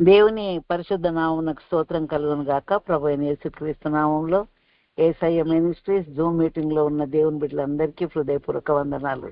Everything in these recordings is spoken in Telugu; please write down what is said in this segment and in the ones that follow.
దేవుని పరిశుద్ధ నామమునకు స్తోత్రం కలుగును గాక. ప్రభు అయిన యేసుక్రీస్తు నామంలో ఏసఐ మినిస్ట్రీస్ జూమ్ మీటింగ్లో ఉన్న దేవుని బిడ్డలందరికీ హృదయపూర్వక వందనాలు.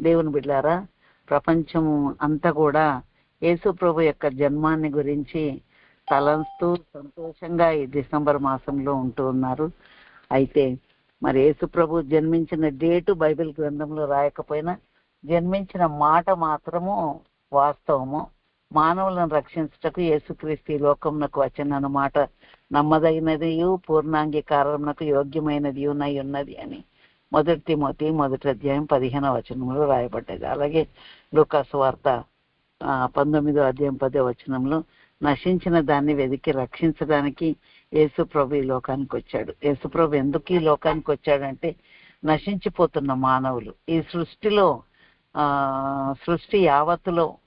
దేవుని బిడ్డారా ప్రపంచం అంతా కూడా యేసు ప్రభు యొక్క జన్మాన్ని గురించి తలంస్తూ సంతోషంగా ఈ డిసెంబర్ మాసంలో ఉంటూ ఉన్నారు. అయితే మరి యేసు ప్రభు జన్మించిన డేటు బైబిల్ గ్రంథంలో రాయకపోయినా జన్మించిన మాట మాత్రము వాస్తవము. మానవులను రక్షించుటకు యేసుక్రీస్తు ఈ లోకమునకు వచ్చిన మాట. నమ్మదగినది పూర్ణాంగీకారమునకు యోగ్యమైనది ఉన్నై ఉన్నది అని. మొదటి తిమోతి మొదటి అధ్యాయం పదిహేనవ వచనంలో రాయబడ్డది. అలాగే లూకాసు వార్త పంతొమ్మిదో అధ్యాయం పదో వచనంలో నశించిన దాన్ని వెతికి రక్షించడానికి యేసుప్రభు ఈ లోకానికి వచ్చాడు. యేసుప్రభు ఎందుకు ఈ లోకానికి వచ్చాడంటే నశించిపోతున్న మానవులు ఈ సృష్టిలో ఆ సృష్టి యావత్తులో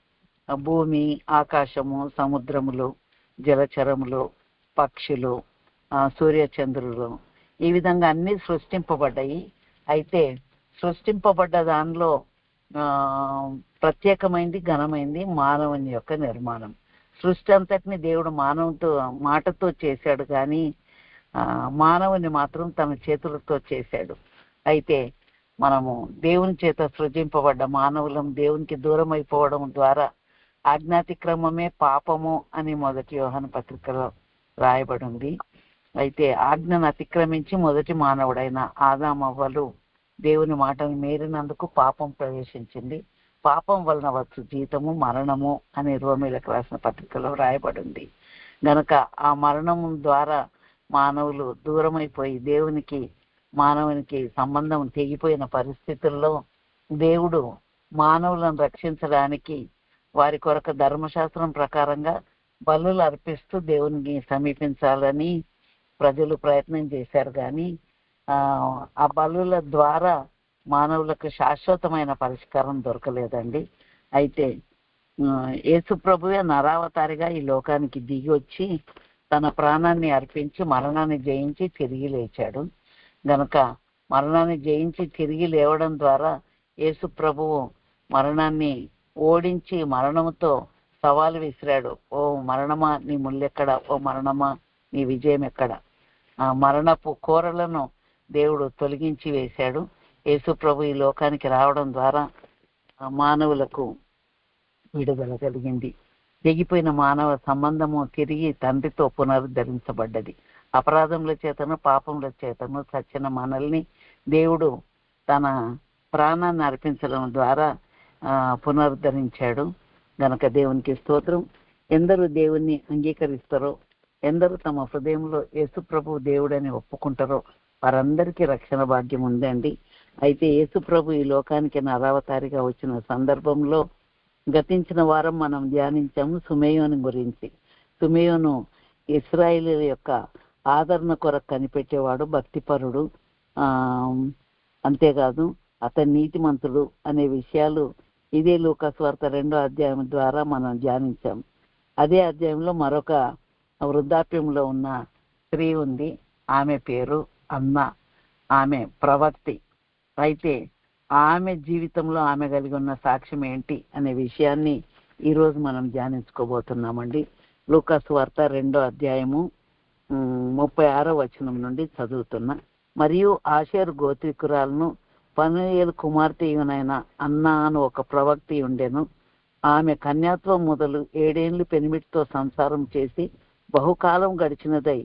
భూమి ఆకాశము సముద్రములు జలచరములు పక్షులు సూర్యచంద్రులు ఈ విధంగా అన్ని సృష్టింపబడ్డాయి. అయితే సృష్టింపబడ్డ దానిలో ప్రత్యేకమైంది ఘనమైంది మానవుని యొక్క నిర్మాణం. సృష్టి అంతటిని దేవుడు మానవుతో మాటతో చేశాడు కానీ మానవుని మాత్రం తన చేతులతో చేశాడు. అయితే మనము దేవుని చేత సృజింపబడ్డ మానవులం దేవునికి దూరం అయిపోవడం ద్వారా ఆజ్ఞాతిక్రమమే పాపము అని మొదటి యోహన పత్రికలో రాయబడి ఉంది అయితే ఆజ్ఞను అతిక్రమించి మొదటి మానవుడైన ఆదామవ్వలు దేవుని మాటను మేరినందుకు పాపం ప్రవేశించింది. పాపం వలన వచ్చు జీతము మరణము అని రోమిలకు రాసిన పత్రికలో రాయబడింది. గనక ఆ మరణం ద్వారా మానవులు దూరమైపోయి దేవునికి మానవునికి సంబంధం తెగిపోయిన పరిస్థితుల్లో దేవుడు మానవులను రక్షించడానికి వారి కొరకు ధర్మశాస్త్రం ప్రకారంగా బలులు అర్పిస్తూ దేవునికి సమీపించాలని ప్రజలు ప్రయత్నం చేశారు. కానీ ఆ బలుల ద్వారా మానవులకు శాశ్వతమైన పరిష్కారం దొరకలేదండి. అయితే యేసు ప్రభువే నరావతారిగా ఈ లోకానికి దిగి వచ్చి తన ప్రాణాన్ని అర్పించి మరణాన్ని జయించి తిరిగి లేచాడు. గనక మరణాన్ని జయించి తిరిగి లేవడం ద్వారా యేసు ప్రభువు మరణాన్ని ఓడించి మరణముతో సవాలు విసిరాడు. ఓ మరణమా నీ ముళ్ళెక్కడ ఓ మరణమా నీ విజయం ఎక్కడ? ఆ మరణపు కోరలను దేవుడు తొలగించి వేశాడు. యేసు ప్రభు ఈ లోకానికి రావడం ద్వారా మానవులకు విడుదల కలిగింది. తెగిపోయిన మానవ సంబంధము తిరిగి తండ్రితో పునరుద్ధరించబడ్డది. అపరాధముల చేతను పాపముల చేతను సచ్చిన మనల్ని దేవుడు తన ప్రాణాన్ని అర్పించడం ద్వారా పునరుద్ధరించాడు. గనక దేవునికి స్తోత్రం. ఎందరు దేవుణ్ణి అంగీకరిస్తారో ఎందరు తమ హృదయంలో యేసుప్రభు దేవుడని ఒప్పుకుంటారో వారందరికీ రక్షణ భాగ్యం ఉందండి. అయితే యేసుప్రభు ఈ లోకానికి నరావతారిగా వచ్చిన సందర్భంలో గతించిన వారం మనం ధ్యానించాము సుమేయోని గురించి. సుమేయోను ఇస్రాయిల్ యొక్క ఆదరణ కొరకు కనిపెట్టేవాడు భక్తిపరుడు అంతేకాదు అతని నీతిమంతుడు అనే విషయాలు ఇదే లూకాస్వార్త రెండో అధ్యాయం ద్వారా మనం ధ్యానించాం. అదే అధ్యాయంలో మరొక వృద్ధాప్యంలో ఉన్న స్త్రీ ఉంది. ఆమె పేరు అన్న ఆమె ప్రవర్తి. అయితే ఆమె జీవితంలో ఆమె కలిగి ఉన్న సాక్ష్యం ఏంటి అనే విషయాన్ని ఈరోజు మనం ధ్యానించుకోబోతున్నామండి. లూకాసు వార్త రెండో అధ్యాయము ముప్పై ఆరో వచనం నుండి చదువుతున్నా. మరియు ఆషేర్ గోత్రికురాలను పనుయేలు కుమార్తెయునైన అన్న అని ఒక ప్రవక్తి ఉండెను. ఆమె కన్యాత్వం మొదలు ఏడేళ్ళు పెనిమిటితో సంసారం చేసి బహుకాలం గడిచినదై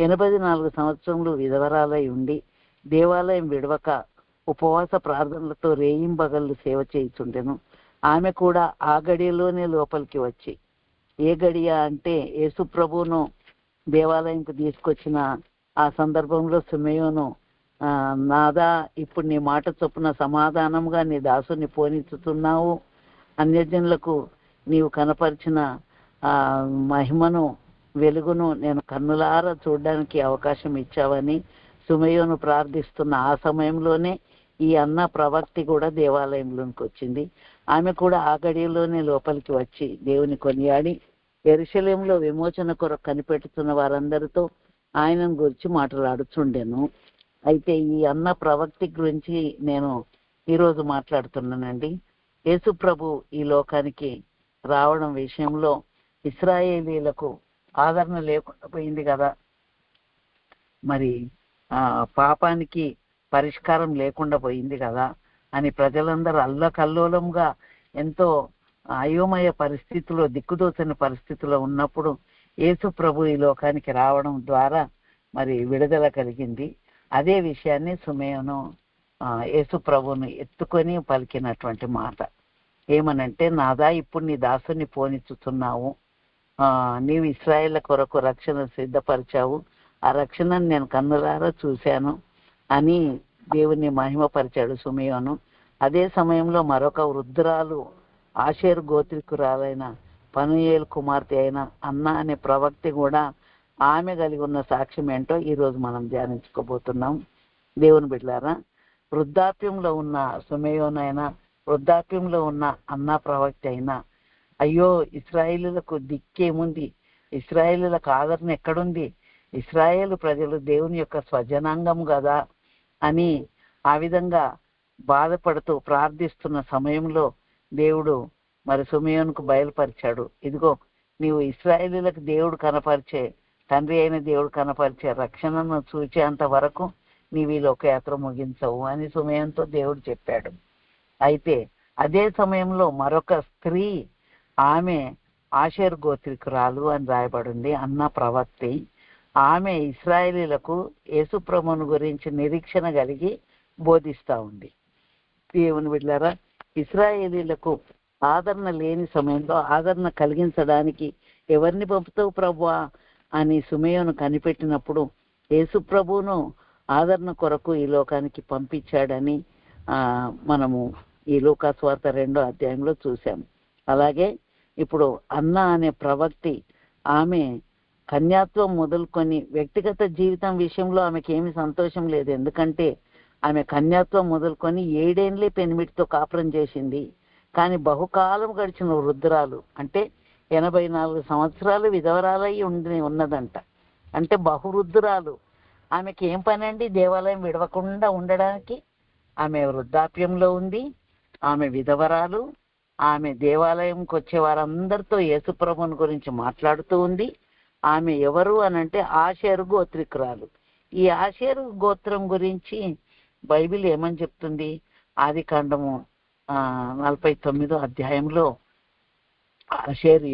ఎనభై నాలుగు సంవత్సరములు విధవరాలై ఉండి దేవాలయం విడవక ఉపవాస ప్రార్థనలతో రేయింబగళ్ళు సేవ చేయుచుండెను. ఆమె కూడా ఆ గడియలోనే లోపలికి వచ్చి ఏ గడియ అంటే యేసుప్రభును దేవాలయంకు తీసుకొచ్చిన ఆ సందర్భంలో సుమయోను నాదా ఇప్పుడు నీ మాట చొప్పున సమాధానంగా నీ దాసుని పోనిచ్చుతున్నావు. అన్యజనులకు నీవు కనపరిచిన ఆ మహిమను వెలుగును నేను కన్నులారా చూడడానికి అవకాశం ఇచ్చావని సుమయోను ప్రార్థిస్తున్న ఆ సమయంలోనే ఈ అన్న ప్రవక్తి కూడా దేవాలయంలోనికి వచ్చింది. ఆమె కూడా ఆ గడియలోనే లోపలికి వచ్చి దేవుని కొనియాడి ఎరుశలేంలో విమోచన కొరకు కనిపెట్టుతున్న వారందరితో ఆయనను గురించి మాట్లాడుచుండెను. అయితే ఈ అన్న ప్రవక్తి గురించి నేను ఈరోజు మాట్లాడుతున్నానండి. యేసు ప్రభు ఈ లోకానికి రావడం విషయంలో ఇస్రాయేలీలకు ఆదరణ లేకుండా పోయింది కదా. మరి ఆ పాపానికి పరిష్కారం లేకుండా పోయింది కదా అని ప్రజలందరూ అల్లకల్లోలంగా ఎంతో అయోమయ పరిస్థితిలో దిక్కుదోచని పరిస్థితిలో ఉన్నప్పుడు యేసు ప్రభు ఈ లోకానికి రావడం ద్వారా మరి విడుదల కలిగింది. అదే విషయాన్ని సుమేయను ఆ, యేసు ఎత్తుకొని పలికినటువంటి మాట. ఏమనంటే నాదా ఇప్పుడు నీ దాసుని పోనిచ్చుతున్నావు నీవు ఇస్రాయేళ్ళ కొరకు రక్షణ సిద్ధపరిచావు. ఆ రక్షణను నేను కన్నులారా చూశాను అని దేవుని మహిమపరిచాడు సుమేయోను అదే సమయంలో మరొక వృద్ధురాలు ఆషేర్ గోత్రికురాలైన పనుయేల్ కుమార్తె అయిన అన్న అనే ప్రవక్తి కూడా ఆమె కలిగి ఉన్న సాక్ష్యం ఏంటో ఈరోజు మనం ధ్యానించుకోబోతున్నాం. దేవుని బిడ్డారా వృద్ధాప్యంలో ఉన్న సుమయోనైనా వృద్ధాప్యంలో ఉన్న అన్న ప్రవక్త అయినా అయ్యో ఇస్రాయిలులకు దిక్కేముంది ఇస్రాయేలులకు ఆదరణ ఎక్కడుంది ఇస్రాయేలు ప్రజలు దేవుని యొక్క స్వజనాంగం కదా అని ఆ విధంగా బాధపడుతూ ప్రార్థిస్తున్న సమయంలో దేవుడు మరి సుమయోన్కు బయలుపరిచాడు. ఇదిగో నీవు ఇస్రాయేలీలకు దేవుడు కనపరిచే తండ్రి అయిన దేవుడు కనపరిచే రక్షణను చూచేంత వరకు నీవు ఈ లోకయాత్ర ముగించవు అని సమయంతో దేవుడు చెప్పాడు. అయితే అదే సమయంలో మరొక స్త్రీ ఆమె ఆషేర్ గోత్రికురాలు అని రాయబడింది అన్న ప్రవక్తి. ఆమె ఇస్రాయేలీలకు యేసుప్రభుని గురించి నిరీక్షణ కలిగి బోధిస్తా ఉంది. దేవుని బిడ్డారా ఇస్రాయేలీలకు ఆదరణ లేని సమయంలో ఆదరణ కలిగించడానికి ఎవరిని పంపుతావు ప్రభువా? అని సుమేయను కనిపెట్టినప్పుడు యేసుప్రభువును ఆదరణ కొరకు ఈ లోకానికి పంపించాడని మనము ఈ లోకాస్వార్త రెండో అధ్యాయంలో చూసాం అలాగే ఇప్పుడు అన్న అనే ప్రవక్తి ఆమె కన్యాత్వం మొదలుకొని వ్యక్తిగత జీవితం విషయంలో ఆమెకి ఏమి సంతోషం లేదు. ఎందుకంటే ఆమె కన్యాత్వం మొదలుకొని ఏడేండ్లే పెనిమిటితో కాపురం చేసింది. కానీ బహుకాలం గడిచిన వృద్ధురాలు అంటే ఎనభై నాలుగు సంవత్సరాలు విధవరాలై ఉండి ఉన్నదంట. అంటే బహువృద్ధురాలు. ఆమెకి ఏం పని అండి దేవాలయం విడవకుండా ఉండడానికి. ఆమె వృద్ధాప్యంలో ఉంది. ఆమె విధవరాలు. ఆమె దేవాలయంకి వచ్చే వారందరితో యేసుప్రభుని గురించి మాట్లాడుతూ ఉంది. ఆమె ఎవరు అనంటే ఆషేరు గోత్రికురాలు. ఈ ఆషేరు గోత్రం గురించి బైబిల్ ఏమని చెప్తుంది? ఆది కాండము నలభై తొమ్మిదో అధ్యాయంలో ఆషేరు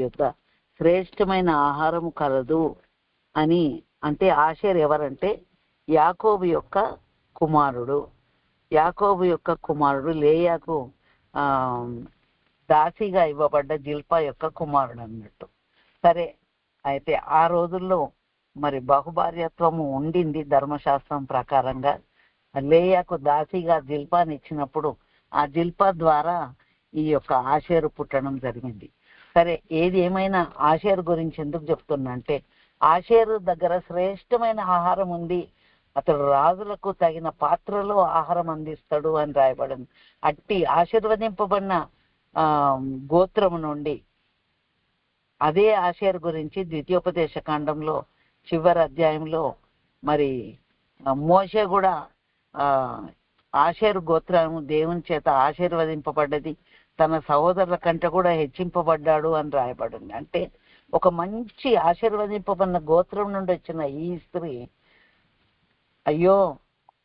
శ్రేష్టమైన ఆహారము కలదు అని అంటే ఆషేర్ ఎవరంటే యాకోబు యొక్క కుమారుడు. యాకోబు యొక్క కుమారుడు లేయాకు దాసిగా ఇవ్వబడ్డ జిల్పా యొక్క కుమారుడు అన్నట్టు. సరే అయితే ఆ రోజుల్లో మరి బహుభార్యత్వము ఉండింది ధర్మశాస్త్రం ప్రకారంగా. లేయాకు దాసిగా జిల్పాని ఇచ్చినప్పుడు ఆ జిల్పా ద్వారా ఈ యొక్క ఆషేరు పుట్టడం జరిగింది. సరే ఏది ఏమైనా ఆషేర్ గురించి ఎందుకు చెప్తున్నా అంటే ఆషేర్ దగ్గర శ్రేష్టమైన ఆహారం ఉంది అతడు రాజులకు తగిన పాత్రలో ఆహారం అందిస్తాడు అని రాయబడింది. అట్టి ఆశీర్వదింపబడిన ఆ గోత్రము నుండి అదే ఆషేర్ గురించి ద్వితీయోపదేశ కాండంలో చివరి అధ్యాయంలో మరి మోషే కూడా ఆ గోత్రము దేవుని చేత ఆశీర్వదింపబడ్డది. తన సహోదరుల కంటే కూడా హెచ్చింపబడ్డాడు అని రాయబడింది. అంటే ఒక మంచి ఆశీర్వదింపబడిన గోత్రం నుండి వచ్చిన ఈ స్త్రీ అయ్యో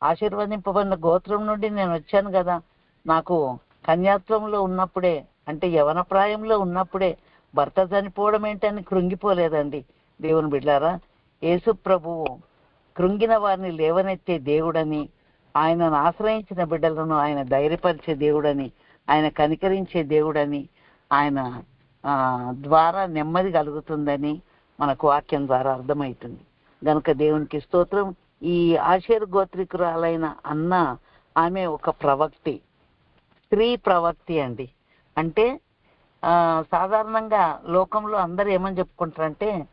ఆశీర్వదింపబడిన గోత్రం నుండి నేను వచ్చాను కదా. నాకు కన్యాత్వంలో ఉన్నప్పుడే అంటే యవన ప్రాయంలో ఉన్నప్పుడే భర్త చనిపోవడం ఏంటని కృంగిపోలేదండి. దేవుని బిడ్డారా యేసు ప్రభువు కృంగిన వారిని లేవనెత్తే దేవుడని ఆయనను ఆశ్రయించిన బిడ్డలను ఆయన ధైర్యపరిచే దేవుడని ఆయన కనికరించే దేవుడని ఆయన ద్వారా నెమ్మది కలుగుతుందని మనకు వాక్యం ద్వారా అర్థమవుతుంది. గనుక దేవునికి స్తోత్రం. ఈ ఆశీర్ గోత్రికురాలైన అన్న ఆమె ఒక ప్రవక్తి. స్త్రీ ప్రవక్తి అండి. అంటే సాధారణంగా లోకంలో అందరూ ఏమని చెప్పుకుంటారంటే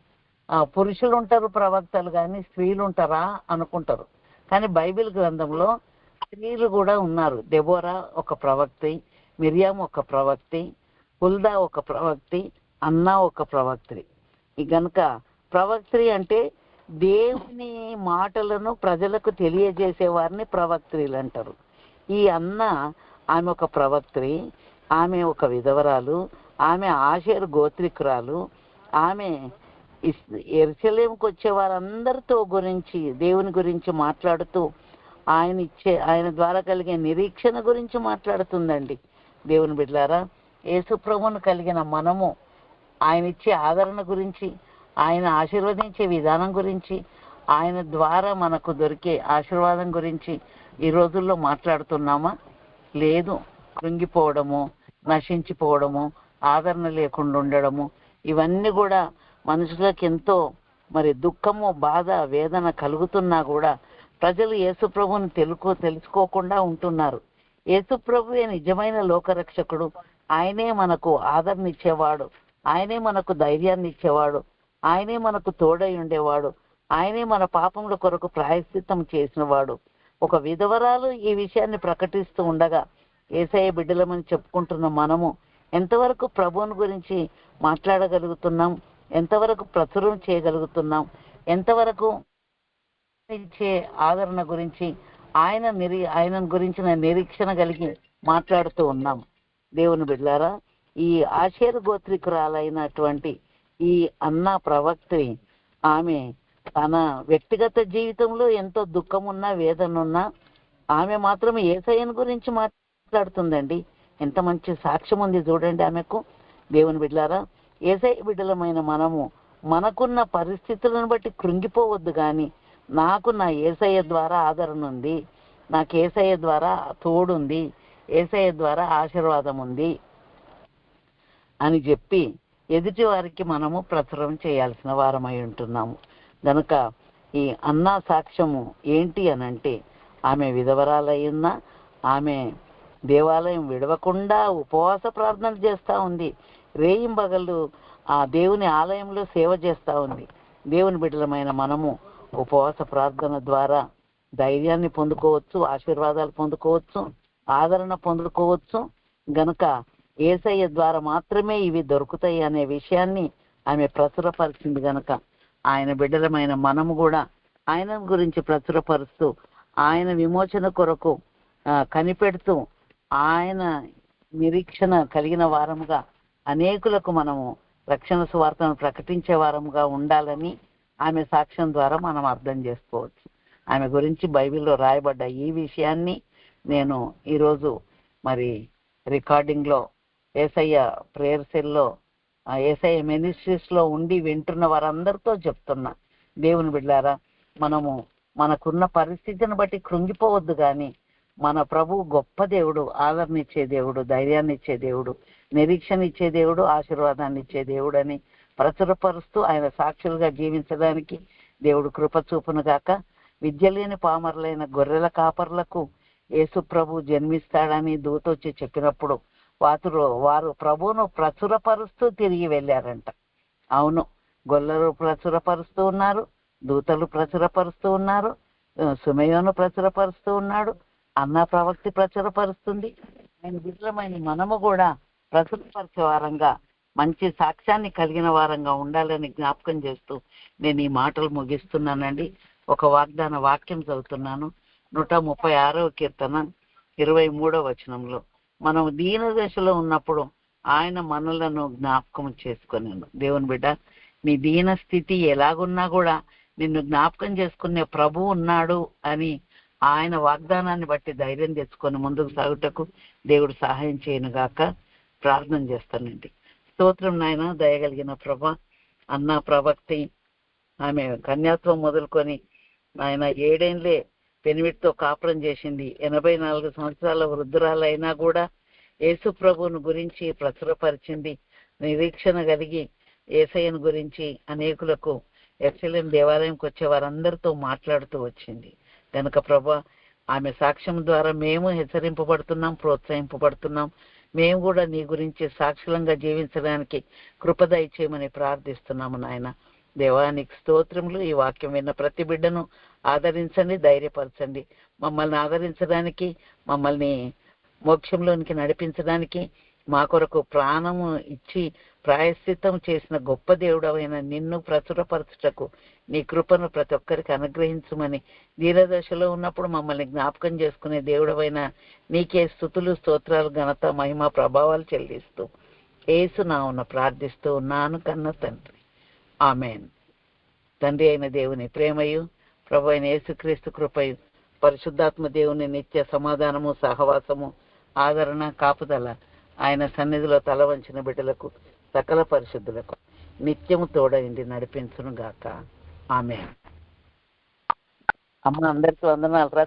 పురుషులు ఉంటారు ప్రవక్తలు కానీ స్త్రీలు ఉంటారా అనుకుంటారు. కానీ బైబిల్ గ్రంథంలో స్త్రీలు కూడా ఉన్నారు. దెబోరా ఒక ప్రవక్తి మిరియాం ఒక ప్రవక్తి హుల్దా ఒక ప్రవక్తి అన్నా ఒక ప్రవక్తి ఈ గనుక ప్రవక్త్రి అంటే దేవుని మాటలను ప్రజలకు తెలియజేసే వారిని అంటారు. ఈ అన్న ఆమె ఒక ప్రవక్త్రి ఆమె ఒక విధవరాలు ఆమె ఆషేరు గోత్రికురాలు ఆమె ఎరుసలేంకి వచ్చే వారందరితో గురించి దేవుని గురించి మాట్లాడుతూ ఆయన ఇచ్చే ఆయన ద్వారా కలిగే నిరీక్షణ గురించి మాట్లాడుతుందండి. దేవుని బిడ్డారా యేసుప్రభును కలిగిన మనము ఆయన ఇచ్చే ఆదరణ గురించి ఆయన ఆశీర్వదించే విధానం గురించి ఆయన ద్వారా మనకు దొరికే ఆశీర్వాదం గురించి ఈ రోజుల్లో మాట్లాడుతున్నామా? లేదు. కృంగిపోవడము నశించిపోవడము ఆదరణ లేకుండా ఉండడము ఇవన్నీ కూడా మనుషులకు ఎంతో మరి దుఃఖము బాధ వేదన కలుగుతున్నా కూడా ప్రజలు యేసుప్రభుని తెలుకో తెలుసుకోకుండా ఉంటున్నారు. యేసుప్రభువే నిజమైన లోకరక్షకుడు? ఆయనే మనకు ఆదరణ ఇచ్చేవాడు ఆయనే మనకు ధైర్యాన్ని ఇచ్చేవాడు ఆయనే మనకు తోడై ఉండేవాడు. ఆయనే మన పాపముల కొరకు ప్రాయశ్చిత్తం చేసినవాడు. ఒక విధవరాలు ఈ విషయాన్ని ప్రకటిస్తూ ఉండగా ఏసఐ బిడ్డలమని చెప్పుకుంటున్న మనము ఎంతవరకు ప్రభువుని గురించి మాట్లాడగలుగుతున్నాం? ఎంతవరకు ప్రచురం చేయగలుగుతున్నాం? ఎంతవరకు ఇచ్చే ఆదరణ గురించి ఆయన నిరీ ఆయన గురించిన నిరీక్షణ కలిగి మాట్లాడుతూ ఉన్నాం. దేవుని బిడ్డారా ఈ ఆశేరు గోత్రికురాలైనటువంటి ఈ అన్న ప్రవక్తి ఆమె తన వ్యక్తిగత జీవితంలో ఎంతో దుఃఖం ఉన్నా వేదన ఉన్నా ఆమె మాత్రం ఏసయ్యను గురించి మాట్లాడుతుందండి. ఎంత మంచి సాక్ష్యం ఉంది చూడండి ఆమెకు. దేవుని బిడ్డలారా ఏసై బిడ్డలమైన మనము మనకున్న పరిస్థితులను బట్టి కృంగిపోవద్దు కానీ నాకు నా ఏసయ్య ద్వారా ఆదరణ ఉంది. నాకు ఏసయ్య ద్వారా తోడుంది. ఏసయ్య ద్వారా ఆశీర్వాదం ఉంది అని చెప్పి ఎదుటి వారికి మనము ప్రచురం చేయాల్సిన వారమై ఉంటున్నాము. గనుక ఈ అన్నా సాక్ష్యము ఏంటి అనంటే ఆమె విధవరాలయ్యున్నా ఆమె దేవాలయం విడవకుండా ఉపవాస ప్రార్థన చేస్తూ ఉంది. రేయింబగళ్ళు ఆ దేవుని ఆలయంలో సేవ చేస్తూ ఉంది. దేవుని బిడ్డలమైన మనము ఉపవాస ప్రార్థన ద్వారా ధైర్యాన్ని పొందుకోవచ్చు ఆశీర్వాదాలు పొందుకోవచ్చు ఆదరణ పొందుకోవచ్చు. గనుక ఏసయ్య ద్వారా మాత్రమే ఇవి దొరుకుతాయి అనే విషయాన్ని ఆమె ప్రచురపరిచింది గనక ఆయన బిడ్డలమైన మనము కూడా ఆయన గురించి ప్రచురపరుస్తూ ఆయన విమోచన కొరకు కనిపెడుతూ ఆయన నిరీక్షణ కలిగిన వారముగా అనేకులకు మనము రక్షణ సువార్తను ప్రకటించే వారముగా ఉండాలని ఆమె సాక్ష్యం ద్వారా మనం అర్థం చేసుకోవచ్చు. ఆమె గురించి బైబిల్లో రాయబడ్డ ఈ విషయాన్ని నేను ఈరోజు మరి రికార్డింగ్లో ఏసయ్య ప్రేయర్ సెల్లో ఏసయ్య మినిస్ట్రీస్లో ఉండి వింటున్న వారందరితో చెప్తున్నా. దేవుని బిడ్డారా మనము మనకున్న పరిస్థితిని బట్టి కృంగిపోవద్దు కానీ మన ప్రభు గొప్ప దేవుడు ఆదరణ ఇచ్చే దేవుడు ధైర్యాన్ని ఇచ్చే దేవుడు నిరీక్షణ ఇచ్చే దేవుడు ఆశీర్వాదాన్ని ఇచ్చే దేవుడు అని ప్రచురపరుస్తూ ఆయన సాక్షులుగా జీవించడానికి దేవుడు కృప చూపును గాక. విద్య లేని పామరులైన గొర్రెల కాపర్లకు యేసు ప్రభు జన్మిస్తాడని దూత వచ్చి చెప్పినప్పుడు వారు వారు ప్రభువును ప్రచురపరుస్తూ తిరిగి వెళ్ళారంట. అవును గొల్లలు ప్రచురపరుస్తూ ఉన్నారు దూతలు ప్రచురపరుస్తూ ఉన్నారు సుమయోను ప్రచురపరుస్తూ ఉన్నాడు అన్న ప్రవక్తి ప్రచురపరుస్తుంది. ఆయన విఫలమైన మనము కూడా ప్రచురపరిచే వారంగా మంచి సాక్ష్యాన్ని కలిగిన వారంగా ఉండాలని జ్ఞాపకం చేస్తూ నేను ఈ మాటలు ముగిస్తున్నానండి. ఒక వాగ్దాన వాక్యం చదువుతున్నాను. నూట ముప్పై ఆరవ కీర్తన ఇరవై మూడవ వచనంలో. మనం దీన దశలో ఉన్నప్పుడు ఆయన మనలను జ్ఞాపకం చేసుకుని దేవుని బిడ్డ నీ దీన స్థితి ఎలాగున్నా కూడా నిన్ను జ్ఞాపకం చేసుకునే ప్రభు ఉన్నాడు అని ఆయన వాగ్దానాన్ని బట్టి ధైర్యం తెచ్చుకొని ముందుకు సాగుటకు దేవుడు సహాయం చేయను గాక. ప్రార్థన చేస్తానండి. స్తోత్రం నాయన దయగలిగిన ప్రభ అన్న ప్రవక్తి ఆమె కన్యాత్వం మొదలుకొని ఆయన ఏడేండ్లే పెనిమిటితో కాపురం చేసింది. ఎనభై నాలుగు సంవత్సరాల వృద్ధురాలైనా కూడా యేసు ప్రభువును గురించి ప్రచురపరిచింది. నిరీక్షణ కలిగి ఏసయ్యను గురించి అనేకులకు ఎక్సలెంట్ దేవాలయంకి వచ్చే వారందరితో మాట్లాడుతూ వచ్చింది. కనుక ప్రభా ఆమె సాక్ష్యం ద్వారా మేము హెచ్చరింపబడుతున్నాం ప్రోత్సహింపబడుతున్నాం. మేము కూడా నీ గురించి సాక్షులంగా జీవించడానికి కృపద చేయమని ప్రార్థిస్తున్నాము నాయన. దేవానికి స్తోత్రములు ఈ వాక్యం విన్న ప్రతి బిడ్డను ఆదరించండి ధైర్యపరచండి. మమ్మల్ని ఆదరించడానికి మమ్మల్ని మోక్షంలోనికి నడిపించడానికి మా కొరకు ప్రాణము ఇచ్చి ప్రాయశ్చితం చేసిన గొప్ప దేవుడవైన నిన్ను ప్రచురపరచుటకు నీ కృపను ప్రతి ఒక్కరికి అనుగ్రహించమని దీనదశలో ఉన్నప్పుడు మమ్మల్ని జ్ఞాపకం చేసుకునే దేవుడవైన నీకే స్థుతులు స్తోత్రాలు ఘనత మహిమ ప్రభావాలు చెల్లిస్తూ ఏసు నావున ప్రార్థిస్తూ ఉన్నాను కన్న తండ్రి. ఆమెన్. తండ్రి అయిన దేవుని ప్రేమయు ప్రభు అయిన యేసుక్రీస్తు కృపయు పరిశుద్ధాత్మ దేవుని నిత్య సమాధానము సహవాసము ఆదరణ కాపుదల ఆయన సన్నిధిలో తల వంచిన బిడ్డలకు సకల పరిశుద్ధులకు నిత్యము తోడైంది నడిపించును గాక ఆమె అమ్మ అందరికి వందనాలు. రా